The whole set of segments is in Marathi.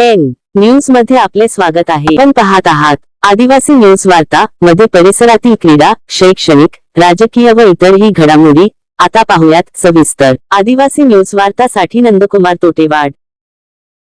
न्यूजमध्ये आपले स्वागत आहे. पण पाहत आहात आदिवासी न्यूज वार्ता मध्ये परिसरातील क्रीडा शैक्षणिक राजकीय व इतरही घडामोडी आता पाहूयात सविस्तर. आदिवासी न्यूज वार्तासाठी नंदकुमार तोटेवाड.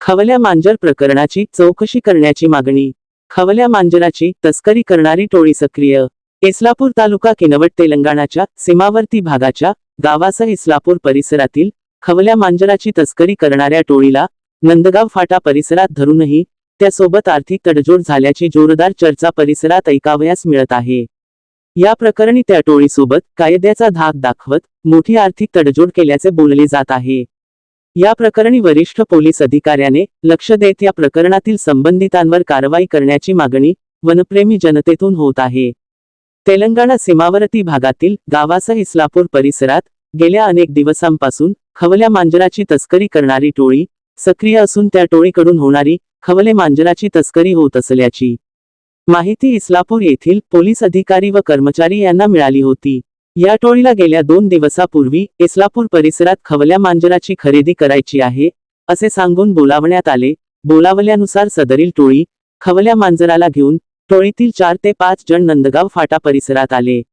खवल्या मांजर प्रकरणाची चौकशी करण्याची मागणी. खवल्या मांजराची तस्करी करणारी टोळी सक्रिय. इस्लापूर तालुका किनवट तेलंगणाच्या सीमावर्ती भागाच्या गावासह इस्लापूर परिसरातील खवल्या मांजराची तस्करी करणाऱ्या टोळीला नंदगाव फाटा परिसरात धरूनही त्यासोबत आर्थिक तडजोड झाल्याची जोरदार चर्चा परिसरात ऐकावयास मिळत आहे. या प्रकरणी त्या टोळीसोबत कायद्याचा धाक दाखवत मोठी आर्थिक तडजोड केल्याचे बोलले जात आहे. या प्रकरणी वरिष्ठ पोलीस अधिकाऱ्याने लक्ष देत या प्रकरणातील संबंधितांवर कारवाई करण्याची मागणी वनप्रेमी जनतेतून होत आहे. तेलंगणा सीमावर्ती भागातील गावासह इस्लापूर परिसरात गेल्या अनेक दिवसांपासून खवल्या मांजराची तस्करी करणारी टोळी सक्रिय असून त्या टोळीकडून होणारी खवले मांजराची तस्करी होत असल्याची माहिती इस्लापूर येथील पोलीस अधिकारी व कर्मचारी यांना मिळाली होती. या टोळीला गेल्या दोन दिवसापूर्वी इस्लापूर परिसरात खवल्या मांजराची खरेदी करायची आहे असे सांगून बोलावण्यात आले. बोलावल्यानुसार सदरील टोळी खवल्या मांजराला घेऊन टोळीतील चार ते पाच जण नंदगाव फाटा परिसरात आले.